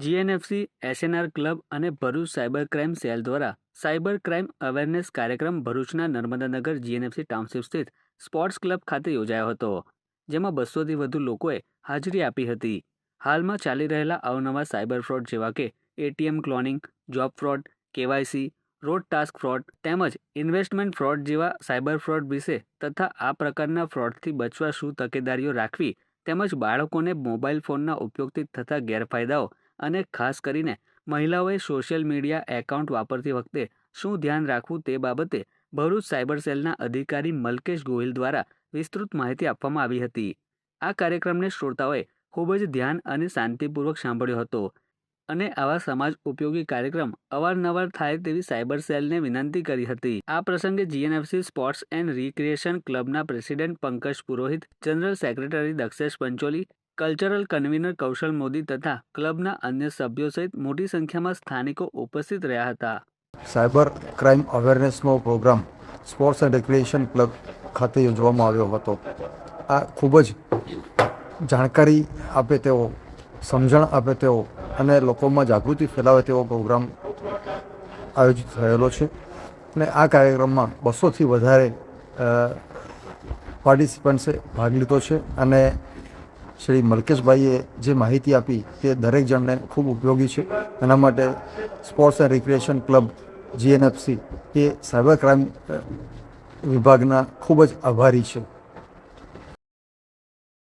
GNFC, SNR club અને Bharuch cyber crime cell દ્વારા cyber crime awareness કાર્યક્રમ ભરૂચના નર્મદાનગર જીએનએફસી ટાઉનશીપ સ્થિત સ્પોર્ટ્સ ક્લબ ખાતે યોજાયો હતો, જેમાં બસોથી વધુ લોકોએ હાજરી આપી હતી. હાલમાં ચાલી રહેલા અવનવા સાયબર ફ્રોડ જેવા કે ATM cloning, job fraud, KYC, road task fraud તેમજ ઇન્વેસ્ટમેન્ટ ફ્રોડ જેવા સાયબર ફ્રોડ વિશે તથા આ પ્રકારના ફ્રોડથી બચવા શું તકેદારીઓ રાખવી તેમજ બાળકોને મોબાઈલ ફોનના ઉપયોગથી થતા ગેરફાયદાઓ અને ખાસ કરીને મહિલાઓએ સોશિયલ મીડિયા એકાઉન્ટ વાપરતી વખતે શું ધ્યાન રાખવું તે બાબતે ભરૂચ સાયબર સેલના અધિકારી મલકેશ ગોહિલ દ્વારા વિસ્તૃત માહિતી આપવામાં આવી હતી. આ કાર્યક્રમને શ્રોતાઓએ ખૂબ જ ધ્યાન અને શાંતિપૂર્વક સાંભળ્યો હતો અને આવા સમાજ ઉપયોગી કાર્યક્રમ અવારનવાર થાય તેવી સાયબર સેલને વિનંતી કરી હતી. આ પ્રસંગે GNFC sports and recreation ક્લબના president Pankaj Purohit, general secretary Dakshesh Pancholi cultural convener Kaushal Modi તથા ક્લબના અન્ય સભ્યો સહિત મોટી સંખ્યામાં સ્થાનિકો ઉપસ્થિત રહ્યા હતા. Cyber crime અવેરનેસનો programme sports and recreation club ખાતે યોજવામાં આવ્યો હતો. આ ખૂબ જ જાણકારી આપે તેવો સમજણ આપે તેવો અને લોકોમાં જાગૃતિ ફેલાવે તેવો પ્રોગ્રામ આયોજિત થયેલો છે. અને આ કાર્યક્રમમાં બસોથી વધારે પાર્ટિસિપન્ટ્સે ભાગ લીધો છે અને શ્રી મલકેશભાઈએ જે માહિતી આપી તે દરેક જણને ખૂબ ઉપયોગી છે. એના માટે sports and recreation club GNFC A cyber crime વિભાગના ખૂબ જ આભારી છે.